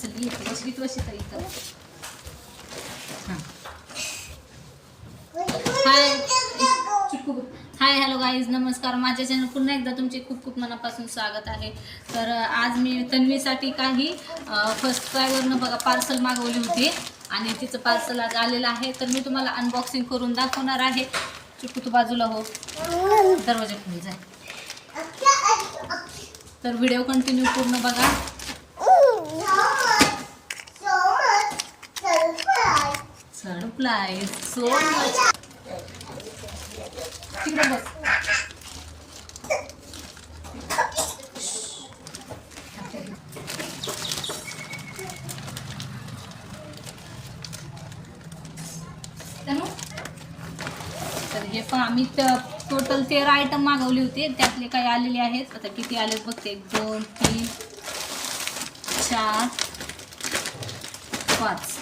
चल इथं बसली तू अशी तर इथं हाय चिकू हाय हॅलो गाईज नमस्कार. माझ्या चॅनल पुन्हा एकदा तुमचे खूप खूप मनापासून स्वागत आहे. तर आज मी तन्वीसाठी काही फर्स्ट क्रायवरनं बघा पार्सल मागवली होती. आणि तिचं पार्सल आज आलेलं आहे. तर मी तुम्हाला अनबॉक्सिंग करून दाखवणार आहे. चिकू तू बाजूला हो? दरवाजा खोल जाय. तर व्हिडिओ कंटिन्यू पूर्ण बघा. सरप्राईज सो मच तिकडे बस. तर हे पण आम्ही टोटल तेरा आयटम मागवले होते. त्यातले काही आलेले आहेत. आता किती आले बघते. एक दोन तीन चार पाच.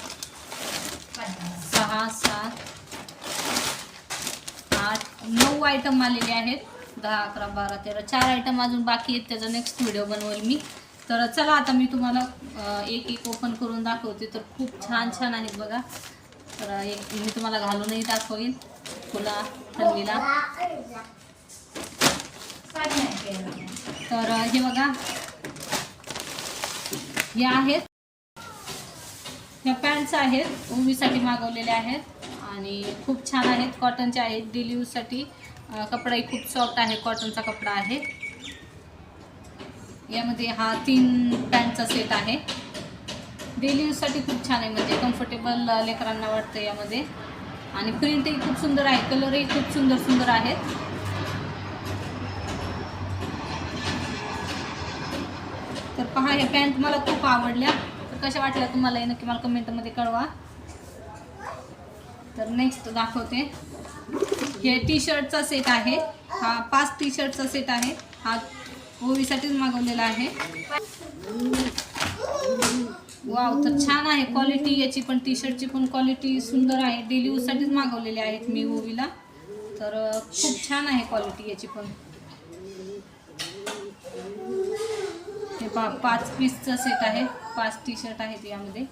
नऊ आयटम आलेले आहेत. दहा अकरा बारा तेरा चार आयटम अजून बाकी आहेत. त्याचा नेक्स्ट व्हिडिओ बनवेल मी. तर चला आता मी तुम्हाला एक एक ओपन करून दाखवते. तर खूप छान छान आहेत बघा. तर एक मी तुम्हाला घालूनही दाखवेल तुला थंडीला तर हे बघा. या आहेत. ह्या पॅन्ट्स आहेत. उमीसाठी मागवलेल्या आहेत. आणि खूप छान आहेत कॉटनच्या आहेत डेली यूजसाठी कपडाही खूप सॉफ्ट आहे कॉटनचा कपडा आहे. यामध्ये हा तीन पॅन्टचा सेट आहे. डेली यूजसाठी खूप छान आहे म्हणजे कम्फर्टेबल लेकरांना वाटतं यामध्ये. आणि प्रिंटही खूप सुंदर आहे कलरही खूप सुंदर सुंदर आहेत. तर पहा हे पॅन्ट मला खूप आवडल्या. तर कशा वाटल्या तुम्हाला नक्की मला कमेंटमध्ये कळवा. तर नेक्स्ट दाखवते. हे टी शर्टचा सेट आहे. हा पाच टी शर्टचा सेट आहे. हा ओवीसाठीच मागवलेला आहे. वाव तर छान आहे क्वालिटी याची पण टी शर्टची पण क्वालिटी सुंदर आहे. डेली यूजसाठीच मागवलेले आहेत मी ओवीला. तर खूप छान आहे क्वालिटी याची पण. हे पा पाच पीसचा सेट आहे. पाच टी शर्ट आहेत यामध्ये.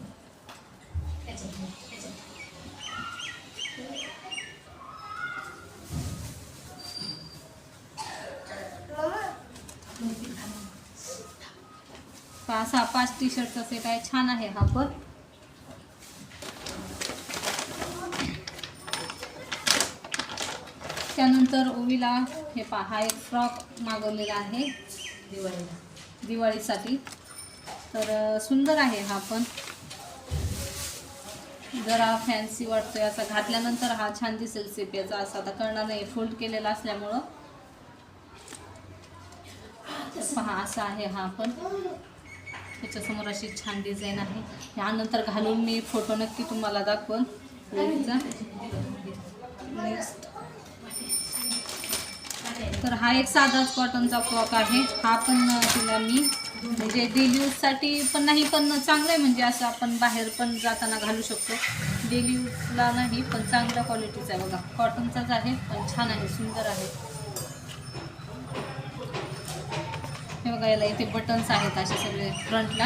हा पाच टी शर्टचा सेट आहे. छान आहे हा पण. त्यानंतर ओवीला हे पहा हा एक फ्रॉक मागवलेला आहे. दिवाळीला. दिवाळीसाठी. तर सुंदर आहे हा पण. जरा फॅन्सी वाटतोय असा. घातल्यानंतर हा छान दिसेल सेपियाचा असा आता कळणार नाही. फोल्ड केलेला असल्यामुळं. पहा असा आहे हा पण. त्याच्यासमोर अशी छान डिझाईन आहे. यानंतर घालून मी फोटो नक्की तुम्हाला दाखवून नेक्स्ट तर हा एक साधाच कॉटनचा फ्रॉक आहे. हा पण तिला मी म्हणजे डेली यूजसाठी पण नाही पण चांगलं आहे. म्हणजे असं आपण बाहेर पण जाताना घालू शकतो. डेली यूजला नाही पण चांगल्या क्वालिटीचा आहे बघा. कॉटनचाच आहे पण छान आहे सुंदर आहे. हे बघा याला इथे बटन्स आहेत असे सगळे फ्रंटला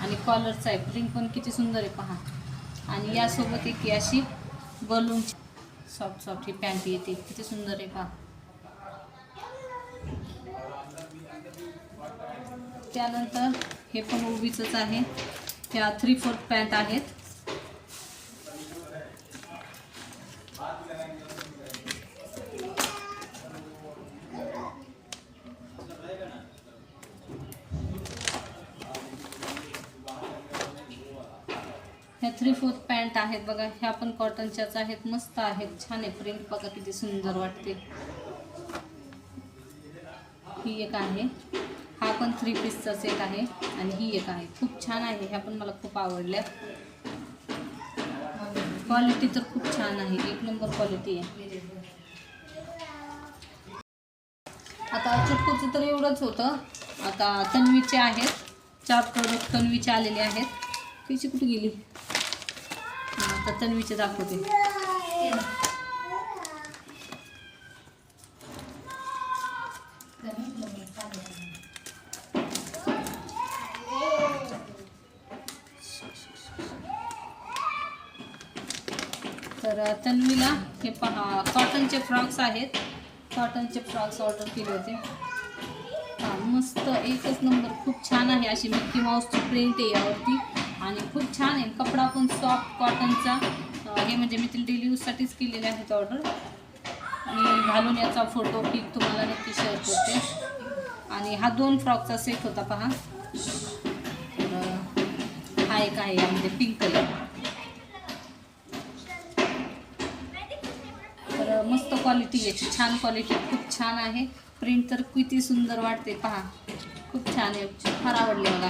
आणि कॉलरचा आहे. प्रिंट पण किती सुंदर आहे पहा. आणि यासोबत एक अशी बलून सॉफ्ट सॉफ्ट ही पॅन्ट येते. किती सुंदर आहे पहा. त्यानंतर हे पण उभीचंच आहे. त्या थ्री फोर्थ पॅन्ट आहेत. ह्या थ्री फोर्थ पॅन्ट आहेत बघा. ह्या पण कॉटनच्याच आहेत. मस्त आहेत. छान आहे. प्रिंट बघा किती सुंदर वाटते. ही एक आहे. हा पण थ्री पीसचा सेट आहे. आणि ही एक आहे. खूप छान आहे. ह्या पण मला खूप आवडल्या. क्वालिटी तर खूप छान आहे. एक नंबर क्वालिटी आहे. आता चुटकूचं तर एवढंच होतं. आता तन्वीचे आहेत. चार प्रोडक्ट तन्वीचे आलेले आहेत. तिची कुठे गेली? तन्वीचे दाखवते. तर तन्वीला हे पहा कॉटनचे फ्रॉक्स आहेत. कॉटनचे फ्रॉक्स ऑर्डर केले होते. हां मस्त एकच नंबर खूप छान आहे अशी मिक्की माऊसची प्रिंट आहे यावरती. आणि खूप छान आहे. कपडा पण सॉफ्ट कॉटनचा हे म्हणजे मी तिला डेली यूजसाठीच केलेले आहेत ऑर्डर मी घालून याचा फोटो पिक तुम्हाला नक्की शेअर करते. आणि हा दोन फ्रॉकचा सेट होता पहा. तर हा एक आहे यामध्ये पिंक कलर तर मस्त क्वालिटी याची छान क्वालिटी खूप छान आहे. प्रिंट तर किती सुंदर वाटते पहा. खूप छान आहे. फार आवडले मला.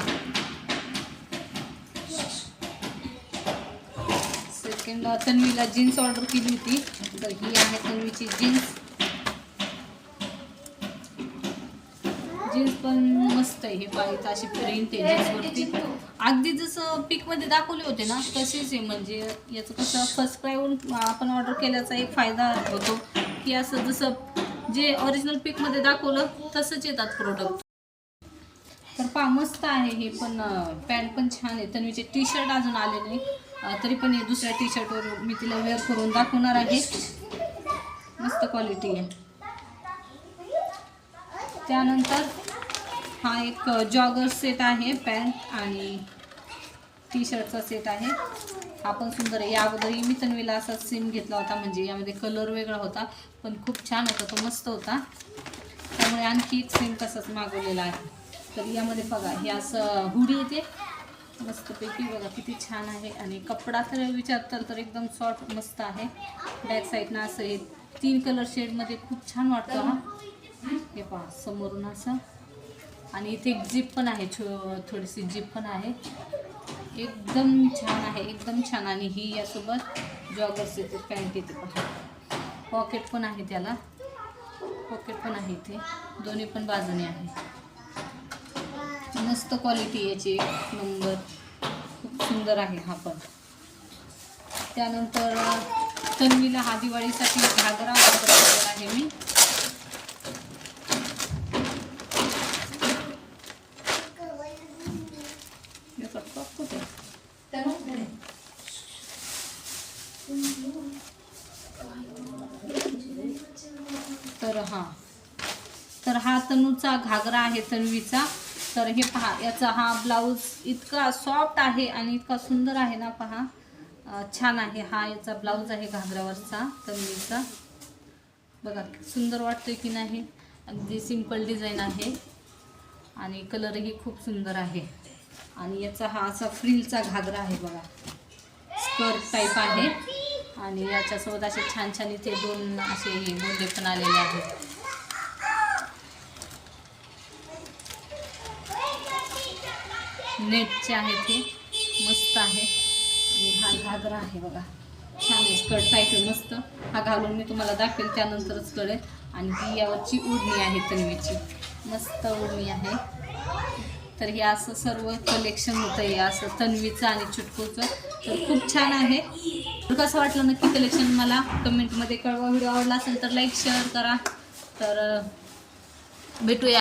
सेकंड तन्वीला जीन्स ऑर्डर केली होती. तर ही आहे तन्वीची जीन्स. जीन्स पण मस्त आहे हे पाहिजे अशी प्रिंट आहे जीन्सवरती अगदी जसं पिकमध्ये दाखवले होते ना तसेच आहे. म्हणजे याचं कसं फर्स्ट क्रायहून आपण ऑर्डर केल्याचा एक फायदा होतो की असं जसं जे ओरिजिनल पिकमध्ये दाखवलं तसंच येतात प्रोडक्ट तर पहा मस्त आहे हे पण पॅन्ट पण छान आहे. तन्वीचे टी शर्ट अजून आले नाही तरी पण हे दुसऱ्या टी शर्टवर मी तिला वेअर करून दाखवणार आहे. मस्त क्वालिटी आहे. त्यानंतर हा एक जॉगर सेट आहे पॅन्ट आणि टी शर्टचा सेट आहे. हा पण सुंदर आहे. या अगोदरही मी तन्वीला असा सेम घेतला होता म्हणजे यामध्ये कलर वेगळा होता पण खूप छान होता तो मस्त होता. त्यामुळे आणखी एक सिम तसाच मागवलेला आहे. तर यामध्ये बघा हे असं हुडी येते. मस्तपैकी बघा किती छान आहे. आणि कपडा तर विचारताल तर एकदम सॉफ्ट मस्त आहे. बॅक साईडनं असं हे तीन कलर शेडमध्ये खूप छान वाटतो हा. हे पहा समोरून असं. आणि इथे एक जीप पण आहे छो थोडीशी जीप पण आहे. एकदम छान आहे एकदम छान. आणि ही यासोबत जॉगर्स येते पॅन्ट येते पहा. पॉकेट पण आहे त्याला. पॉकेट पण आहे इथे. दोन्ही पण बाजूने आहे. मस्त क्वालिटी याची नंबर खूप सुंदर आहे हा पण. त्यानंतर तन्वीला हा दिवाळीसाठी घागरा ऑर्डर केलेला आहे मी. तर हा. तर हा तनूचा घागरा आहे तन्वीचा. तर हे पहा याचा हा ब्लाऊज इतका सॉफ्ट आहे आणि इतका सुंदर आहे ना पहा. छान आहे हा याचा ब्लाऊज आहे घागरावरचा तन्वीचा बघा सुंदर वाटतोय की नाही? अगदी सिंपल डिझाईन आहे. आणि कलरही खूप सुंदर आहे. आणि याचा हा असा फ्रिलचा घागरा आहे बघा. स्कर्ट टाईप आहे. आणि याच्यासोबत असे छान छान इथे दोन असे हे गोंडे पण आलेले आहेत. नेटचे आहे ते मस्त आहे. आणि हा घागरा आहे बघा. छान आहे. स्कर्ट टाईप आहे मस्त. हा घालून मी तुम्हाला दाखवेल त्यानंतरच कळेल. आणि ही यावरची ओढणी आहे तन्वीची. मस्त ओढणी आहे. तर हे असं सर्व कलेक्शन होतं हे असं तन्वीचं आणि चुटकूचं तर खूप छान आहे. तर कसं वाटलं नक्की कलेक्शन मला? कमेंटमध्ये कळवा. व्हिडिओ आवडला असेल तर लाईक शेअर करा. तर भेटूया.